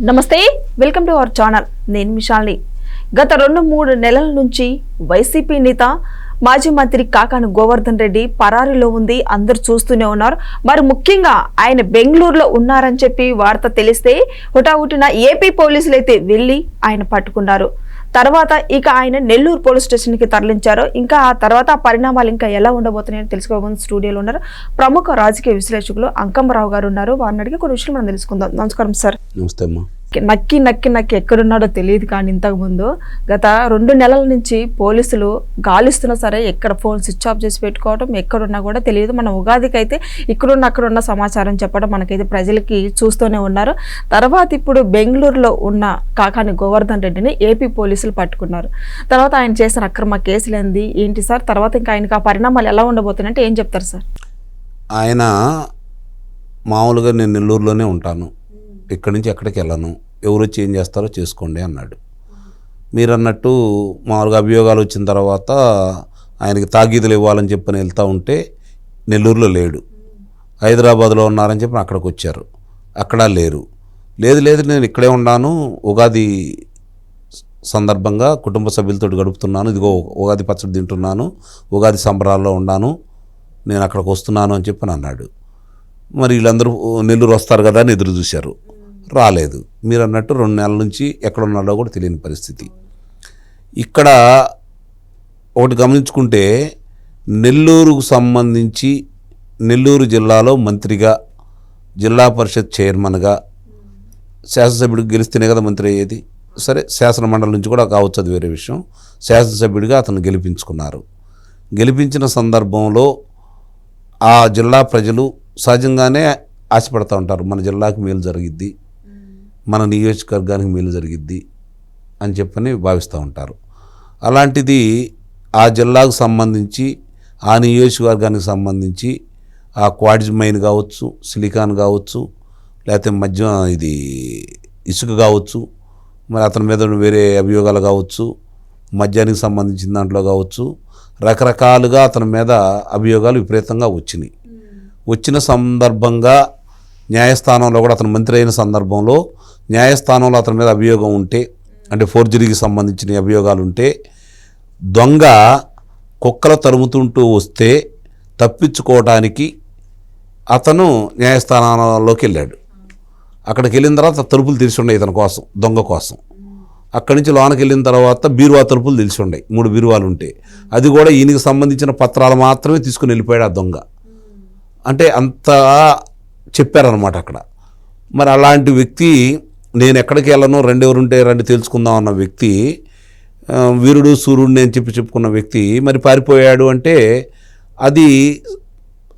నమస్తే welcome to our channel. నేను మిషాల్ని గత రెండు మూడు నెలల నుంచి వైసీపీ నేత మాజీ మంత్రి కాకాను గోవర్ధన్ రెడ్డి పరారీలో ఉంది అందరు చూస్తూనే ఉన్నారు. మరి ముఖ్యంగా ఆయన బెంగళూరులో ఉన్నారని చెప్పి వార్త తెలిస్తే హుటాహుటిన ఏపీ పోలీసులు అయితే వెళ్ళి ఆయన పట్టుకున్నారు. తర్వాత ఇక ఆయన నెల్లూరు పోలీస్ స్టేషన్కి తరలించారు. ఇంకా ఆ తర్వాత ఆ పరిణామాలు ఇంకా ఎలా ఉండబోతున్నాయని తెలుసుకోబోతున్న స్టూడియోలో ఉన్నారు. ప్రముఖ రాజకీయ విశ్లేషకులు అంకమ్మరావు గారు ఉన్నారు. వారిని అడిగి కొన్ని విషయాలు మనం తెలుసుకుందాం. నమస్కారం సార్. నమస్తే అమ్మా. నక్కి నక్కి నక్కి ఎక్కడున్నాడో తెలియదు కానీ ఇంతకుముందు గత రెండు నెలల నుంచి పోలీసులు గాలిస్తున్నా సరే ఎక్కడ ఫోన్ స్విచ్ ఆఫ్ చేసి పెట్టుకోవడం ఎక్కడున్నా కూడా తెలియదు. మన ఉగాదికి అయితే ఇక్కడున్న అక్కడున్న సమాచారం చెప్పడం మనకైతే ప్రజలకి చూస్తూనే ఉన్నారు. తర్వాత ఇప్పుడు బెంగళూరులో ఉన్న కాకాని గోవర్ధన్ రెడ్డిని ఏపీ పోలీసులు పట్టుకున్నారు. తర్వాత ఆయన చేసిన అక్రమ కేసులు ఏంది ఏంటి సార్? తర్వాత ఇంకా ఆయనకి ఆ పరిణామాలు ఎలా ఉండబోతున్నాయంటే ఏం చెప్తారు సార్? ఆయన మామూలుగా నేను నెల్లూరులోనే ఉంటాను. ఇక్కడి నుంచి ఎక్కడికి వెళ్ళను. ఎవరు వచ్చి ఏం చేస్తారో చేసుకోండి అన్నాడు. మీరు అన్నట్టు మామూలుగా అభియోగాలు వచ్చిన తర్వాత ఆయనకి తాగీదులు ఇవ్వాలని చెప్పని వెళ్తూ ఉంటే నెల్లూరులో లేడు. హైదరాబాద్లో ఉన్నారని చెప్పి అక్కడికి వచ్చారు. అక్కడ లేరు. లేదు లేదు నేను ఇక్కడే ఉన్నాను. ఉగాది సందర్భంగా కుటుంబ సభ్యులతో గడుపుతున్నాను. ఇదిగో ఉగాది పచ్చడి తింటున్నాను. ఉగాది సంబరాల్లో ఉన్నాను. నేను అక్కడికి వస్తున్నాను అని చెప్పి అన్నాడు. మరి వీళ్ళందరూ నెల్లూరు వస్తారు కదా అని ఎదురు చూశారు. రాలేదు. మీరు అన్నట్టు రెండు నెలల నుంచి ఎక్కడ ఉన్నాడో కూడా తెలియని పరిస్థితి. ఇక్కడ ఒకటి గమనించుకుంటే నెల్లూరుకు సంబంధించి నెల్లూరు జిల్లాలో మంత్రిగా జిల్లా పరిషత్ చైర్మన్గా శాసనసభ్యుడికి గెలిస్తేనే కదా మంత్రి అయ్యేది. సరే శాసన మండలి నుంచి కూడా కావచ్చు అది వేరే విషయం. శాసనసభ్యుడిగా అతను గెలిపించుకున్నారు. గెలిపించిన సందర్భంలో ఆ జిల్లా ప్రజలు సహజంగానే ఆశపడుతూ ఉంటారు. మన జిల్లాకు మేలు జరిగిద్ది. మన నియోజకవర్గానికి మేలు జరిగిద్ది అని చెప్పని భావిస్తూ ఉంటారు. అలాంటిది ఆ జిల్లాకు సంబంధించి ఆ నియోజకవర్గానికి సంబంధించి ఆ క్వాడ్జ్ మైన్ కావచ్చు సిలికాన్ కావచ్చు లేకపోతే మధ్య ఇది ఇసుక కావచ్చు మరి అతని మీద వేరే అభియోగాలు కావచ్చు మద్యానికి సంబంధించిన దాంట్లో కావచ్చు రకరకాలుగా అతని మీద అభియోగాలు విపరీతంగా వచ్చినాయి. వచ్చిన సందర్భంగా న్యాయస్థానంలో కూడా అతను మంత్రి అయిన సందర్భంలో న్యాయస్థానంలో అతని మీద అభియోగం ఉంటే అంటే ఫోర్జరీకి సంబంధించిన అభియోగాలు ఉంటే దొంగ కుక్కల తరుముతుంటూ వస్తే తప్పించుకోవడానికి అతను న్యాయస్థానంలోకి వెళ్ళాడు. అక్కడికి వెళ్ళిన తర్వాత తలుపులు తెరిచి ఉన్నాయి ఇతని కోసం దొంగ కోసం. అక్కడి నుంచి లోనకి వెళ్ళిన తర్వాత బీరువా తలుపులు తెలిసి ఉన్నాయి మూడు బీరువాలు ఉంటాయి అది కూడా ఈయనకి సంబంధించిన పత్రాలు మాత్రమే తీసుకుని వెళ్ళిపోయాడు ఆ దొంగ. అంటే అంత చెప్పారనమాట అక్కడ. మరి అలాంటి వ్యక్తి నేను ఎక్కడికి వెళ్ళను రెండెవరుంటే రెండు తెలుసుకుందాం అన్న వ్యక్తి వీరుడు సూర్యుడిని అని చెప్పి చెప్పుకున్న వ్యక్తి మరి పారిపోయాడు అంటే అది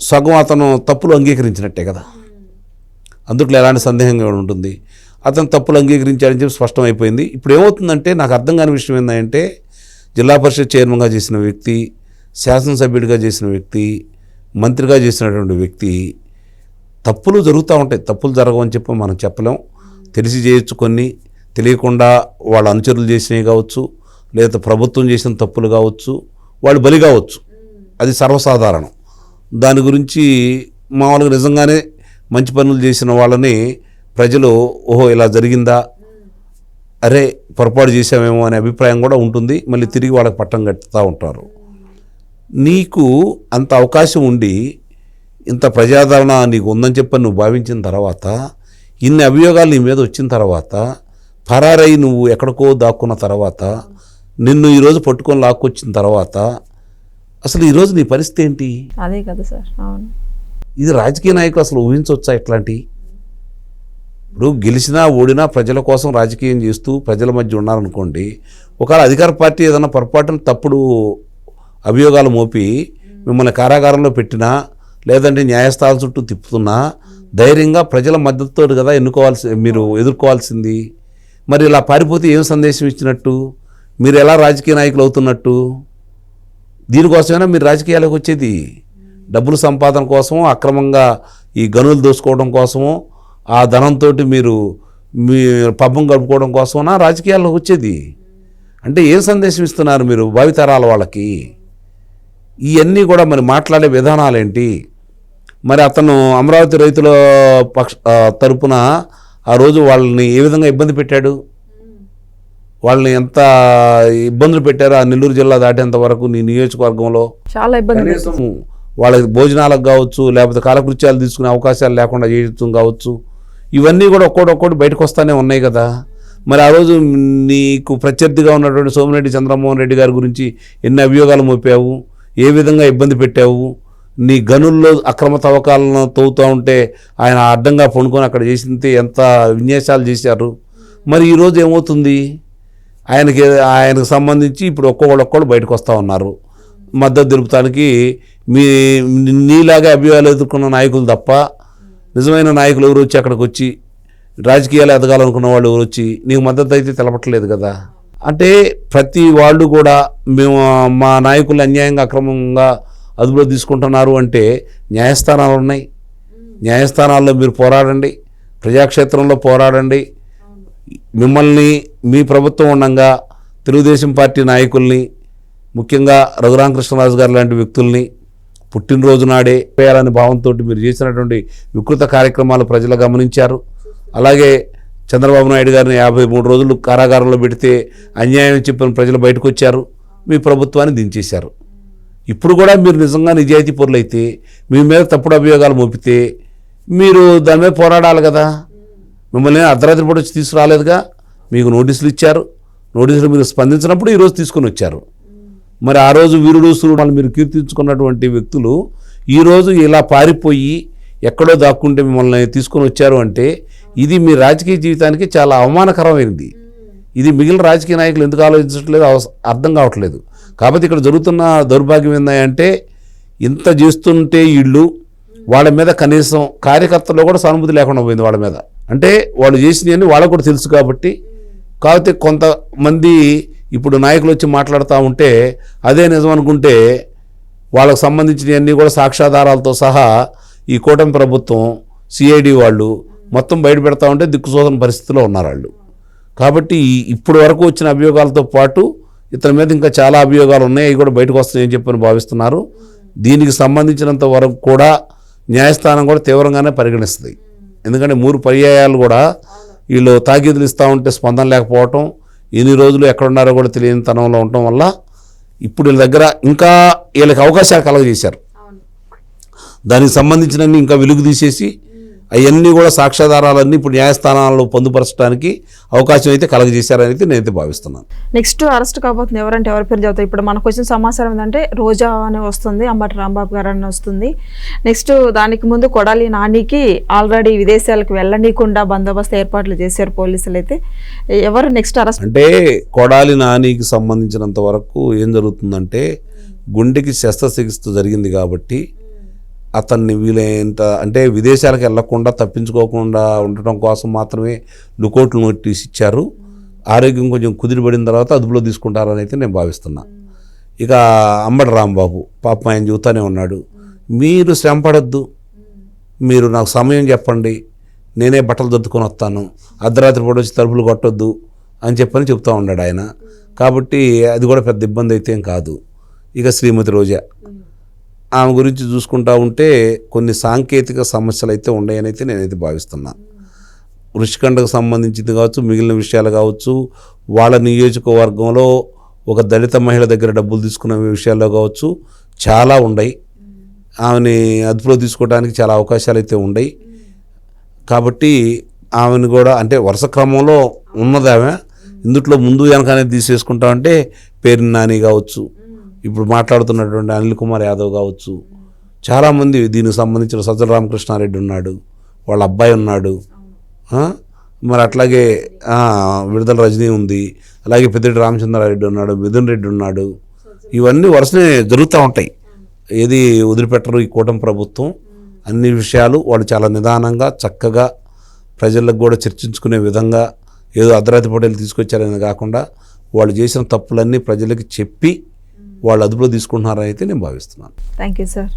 సగం అతను తప్పులు అంగీకరించినట్టే కదా. అందుట్లో ఎలాంటి సందేహంగా ఉంటుంది. అతను తప్పులు అంగీకరించాడని చెప్పి స్పష్టమైపోయింది ఇప్పుడు ఏమవుతుందంటే నాకు అర్థం కాని విషయం ఏంటంటే జిల్లా పరిషత్ చైర్మన్గా చేసిన వ్యక్తి శాసనసభ్యుడిగా చేసిన వ్యక్తి మంత్రిగా చేసినటువంటి వ్యక్తి తప్పులు జరుగుతూ ఉంటాయి. తప్పులు జరగవని చెప్పి మనం చెప్పలేం. తెలిసి చేయొచ్చు కొన్ని. తెలియకుండా వాళ్ళ అనుచరులు చేసినవి కావచ్చు లేదా ప్రభుత్వం చేసిన తప్పులు కావచ్చు వాళ్ళు బలి కావచ్చు. అది సర్వసాధారణం. దాని గురించి మామూలుగా నిజంగానే మంచి పనులు చేసిన వాళ్ళని ప్రజలు ఓహో ఇలా జరిగిందా? అరే పొరపాటు చేసామేమో అనే అభిప్రాయం కూడా ఉంటుంది. మళ్ళీ తిరిగి వాళ్ళకి పట్టం కట్టుతూ ఉంటారు. నీకు అంత అవకాశం ఉండి ఇంత ప్రజాదరణ నీకు ఉందని చెప్పని నువ్వు భావించిన తర్వాత ఇన్ని అభియోగాలు నీ మీద వచ్చిన తర్వాత పరారై నువ్వు ఎక్కడికో దాక్కున్న తర్వాత నిన్ను ఈరోజు పట్టుకొని లాక్కొచ్చిన తర్వాత అసలు ఈరోజు నీ పరిస్థితి ఏంటి? అదే కదా సార్ అవును. ఇది రాజకీయ నాయకులు అసలు ఊహించవచ్చా ఇట్లాంటి? ఇప్పుడు గెలిచినా ఓడినా ప్రజల కోసం రాజకీయం చేస్తూ ప్రజల మధ్య ఉన్నారనుకోండి ఒకవేళ అధికార పార్టీ ఏదైనా పొరపాటున తప్పుడు అభియోగాలు మోపి మిమ్మల్ని కారాగారంలో పెట్టినా లేదంటే న్యాయస్థానాల చుట్టూ తిప్పుతున్నా ధైర్యంగా ప్రజల మద్దతుతో కదా ఎన్నుకోవాల్సి మీరు ఎదుర్కోవాల్సింది. మరి ఇలా పారిపోతే ఏం సందేశం ఇచ్చినట్టు? మీరు ఎలా రాజకీయ నాయకులు అవుతున్నట్టు? దీనికోసమైనా మీరు రాజకీయాలకు వచ్చేది. డబ్బులు సంపాదన కోసమో అక్రమంగా ఈ గనులు దోసుకోవడం కోసమో ఆ ధనంతో మీరు మీ పబ్బం గడుపుకోవడం కోసమనా రాజకీయాల్లోకి వచ్చేది? అంటే ఏం సందేశం ఇస్తున్నారు మీరు భావితరాల వాళ్ళకి? ఇవన్నీ కూడా మరి మాట్లాడే విధానాలేంటి? మరి అతను అమరావతి రైతుల పక్ష తరపున ఆ రోజు వాళ్ళని ఏ విధంగా ఇబ్బంది పెట్టాడు? వాళ్ళని ఎంత ఇబ్బందులు పెట్టారో? ఆ నెల్లూరు జిల్లా దాటేంత వరకు నీ నియోజకవర్గంలో చాలా ఇబ్బంది వాళ్ళకి భోజనాలకు కావచ్చు లేకపోతే కాలకృత్యాలు తీసుకునే అవకాశాలు లేకుండా చేయడం కావచ్చు ఇవన్నీ కూడా ఒక్కోటి బయటకు వస్తానే ఉన్నాయి కదా. మరి ఆ రోజు నీకు ప్రత్యర్థిగా ఉన్నటువంటి సోమిరెడ్డి చంద్రమోహన్ రెడ్డి గారి గురించి ఎన్ని అభియోగాలు మోపావు? ఏ విధంగా ఇబ్బంది పెట్టావు? నీ గనుల్లో అక్రమ తవ్వకాలను తవ్వుతూ ఉంటే ఆయన అడ్డంగా పండుకొని అక్కడ చేసింది ఎంత విన్యాసాలు చేశారు. మరి ఈరోజు ఏమవుతుంది? ఆయనకి ఆయనకు సంబంధించి ఇప్పుడు ఒక్కొక్కళ్ళు ఒక్కడు బయటకు వస్తూ ఉన్నారు. మద్దతు తెలుపుతానికి మీ నీలాగా అభియోగాలు ఎదుర్కొన్న నాయకులు తప్ప నిజమైన నాయకులు ఎవరు వచ్చి అక్కడికి వచ్చి రాజకీయాలు ఎదగాలనుకున్న వాళ్ళు ఎవరు వచ్చి నీకు మద్దతు అయితే తెలపట్లేదు కదా? అంటే ప్రతి వాళ్ళు కూడా మేము మా నాయకులు అన్యాయంగా అక్రమంగా అదుపులో తీసుకుంటున్నారు అంటే న్యాయస్థానాలు ఉన్నాయి. న్యాయస్థానాల్లో మీరు పోరాడండి. ప్రజాక్షేత్రంలో పోరాడండి. మిమ్మల్ని మీ ప్రభుత్వం ఉండగా తెలుగుదేశం పార్టీ నాయకుల్ని ముఖ్యంగా రఘురామకృష్ణరాజు గారు లాంటి వ్యక్తుల్ని పుట్టినరోజు నాడే వేయాలనే భావంతో మీరు చేసినటువంటి వికృత కార్యక్రమాలు ప్రజలు గమనించారు. అలాగే చంద్రబాబు నాయుడు గారిని యాభై మూడు రోజులు కారాగారంలో పెడితే అన్యాయం చెప్పిన ప్రజలు బయటకు వచ్చారు మీ ప్రభుత్వాన్ని దించేశారు. ఇప్పుడు కూడా మీరు నిజంగా నిజాయితీ పరులైతే మీ మీద తప్పుడు అభియోగాలు మోపితే మీరు దాని మీద పోరాడాలి కదా. మిమ్మల్ని అర్ధరాత్రి పూట వచ్చి తీసుకురాలేదుగా. మీకు నోటీసులు ఇచ్చారు. నోటీసులు మీరు స్పందించినప్పుడు ఈరోజు తీసుకొని వచ్చారు. మరి ఆ రోజు వీరుడు సూర్యుడు మీరు కీర్తించుకున్నటువంటి వ్యక్తులు ఈరోజు ఇలా పారిపోయి ఎక్కడో దాక్కుంటే మిమ్మల్ని తీసుకొని వచ్చారు అంటే ఇది మీ రాజకీయ జీవితానికి చాలా అవమానకరమైనది. ఇది మిగిలిన రాజకీయ నాయకులు ఎందుకు ఆలోచించట్లేదు? అవస- అర్థం కావట్లేదు. కాబట్టి ఇక్కడ జరుగుతున్న దౌర్భాగ్యం ఏంటంటే ఇంత చేస్తుంటే వీళ్ళు వాళ్ళ మీద కనీసం కార్యకర్తల్లో కూడా సానుభూతి లేకుండా పోయింది వాళ్ళ మీద. అంటే వాళ్ళు చేసినవన్నీ వాళ్ళకు కూడా తెలుసు కాబట్టి కాకపోతే కొంతమంది ఇప్పుడు నాయకులు వచ్చి మాట్లాడుతూ ఉంటే అదే నిజం అనుకుంటే వాళ్ళకు సంబంధించినవన్నీ కూడా సాక్ష్యాధారాలతో సహా ఈ కూటమి ప్రభుత్వం సిఐడి వాళ్ళు మొత్తం బయట పెడతా ఉంటే దిక్కుసోదన పరిస్థితిలో ఉన్నారు వాళ్ళు. కాబట్టి ఇప్పుడు వరకు వచ్చిన అభియోగాలతో పాటు ఇతని మీద ఇంకా చాలా అభియోగాలు ఉన్నాయి. అవి కూడా బయటకు వస్తాయని చెప్పని భావిస్తున్నారు. దీనికి సంబంధించినంత వరకు కూడా న్యాయస్థానం కూడా తీవ్రంగానే పరిగణిస్తుంది. ఎందుకంటే మూడు పర్యాయాలు కూడా వీళ్ళు తాకీదులు ఇస్తూ ఉంటే స్పందన లేకపోవటం ఎన్ని రోజులు ఎక్కడున్నారో కూడా తెలియని తనంలో ఉండటం వల్ల ఇప్పుడు వీళ్ళ దగ్గర ఇంకా వీళ్ళకి అవకాశాలు కలగజేశారు. దానికి సంబంధించినన్ని ఇంకా వెలుగు తీసేసి అవన్నీ కూడా సాక్ష్యాధారాలన్నీ ఇప్పుడు న్యాయస్థానాల్లో పొందుపరచడానికి అవకాశం అయితే కలగజేశారని అయితే నేనైతే భావిస్తున్నాను. నెక్స్ట్ అరెస్ట్ కాబోతుంది ఎవరంటే ఎవరి పేరు చదువుతారు? ఇప్పుడు మనకు వచ్చిన సమాచారం ఏంటంటే రోజా అని వస్తుంది అంబటి రాంబాబు గారు అని వస్తుంది. నెక్స్ట్ దానికి ముందు కొడాలి నానికి ఆల్రెడీ విదేశాలకు వెళ్ళనీయకుండా బందోబస్తు ఏర్పాట్లు చేశారు పోలీసులు అయితే. ఎవరు నెక్స్ట్ అరెస్ట్? అంటే కొడాలి నానికి సంబంధించినంత వరకు ఏం జరుగుతుందంటే గుండెకి శస్త్రచికిత్స జరిగింది కాబట్టి అతన్ని వీలైనంత అంటే విదేశాలకు వెళ్ళకుండా తప్పించుకోకుండా ఉండటం కోసం మాత్రమే లుకౌట్లు నోటీస్ ఇచ్చారు. ఆరోగ్యం కొంచెం కుదిరిపడిన తర్వాత అదుపులో తీసుకుంటారని అయితే నేను భావిస్తున్నా. ఇక అంబడి రాంబాబు పాపం ఆయన చూతానే ఉన్నాడు. మీరు శ్రమ పడద్దు మీరు నాకు సమయం చెప్పండి. నేనే బట్టలు దొద్దుకొని వస్తాను. అర్ధరాత్రి పూట వచ్చి తలుపులు కొట్టొద్దు అని చెప్పని చెప్తూ ఉన్నాడు ఆయన. కాబట్టి అది కూడా పెద్ద ఇబ్బంది అయితే ఏం కాదు. ఇక శ్రీమతి రోజా. ఆమె గురించి చూసుకుంటా ఉంటే కొన్ని సాంకేతిక సమస్యలు అయితే ఉన్నాయని అయితే నేనైతే భావిస్తున్నా. ఋషికండకు సంబంధించింది కావచ్చు మిగిలిన విషయాలు కావచ్చు వాళ్ళ నియోజకవర్గంలో ఒక దళిత మహిళ దగ్గర డబ్బులు తీసుకున్న విషయాల్లో కావచ్చు చాలా ఉన్నాయి. ఆమెని అదుపులో తీసుకోవడానికి చాలా అవకాశాలు అయితే ఉన్నాయి. కాబట్టి ఆమెను కూడా అంటే వరుస క్రమంలో ఉన్నది ఆమె. ఇందుట్లో ముందు వెనకనే తీసేసుకుంటామంటే పేరు నాని కావచ్చు ఇప్పుడు మాట్లాడుతున్నటువంటి అనిల్ కుమార్ యాదవ్ కావచ్చు. చాలామంది దీనికి సంబంధించిన సజ్జల రామకృష్ణారెడ్డి ఉన్నాడు. వాళ్ళ అబ్బాయి ఉన్నాడు. మరి అట్లాగే విడుదల రజనీ ఉంది. అలాగే పెద్దిరెడ్డి రామచంద్రారెడ్డి ఉన్నాడు మిథున్ రెడ్డి ఉన్నాడు. ఇవన్నీ వరుసనే జరుగుతూ ఉంటాయి. ఏది వదిలిపెట్టరు ఈ కూటమి ప్రభుత్వం. అన్ని విషయాలు వాళ్ళు చాలా నిదానంగా చక్కగా ప్రజలకు కూడా చర్చించుకునే విధంగా ఏదో అర్ధరాత్రి పటేలు తీసుకొచ్చారని కాకుండా వాళ్ళు చేసిన తప్పులన్నీ ప్రజలకి చెప్పి వాళ్ళు అదుపులో తీసుకుంటున్నారని అయితే నేను భావిస్తున్నాను. Thank you sir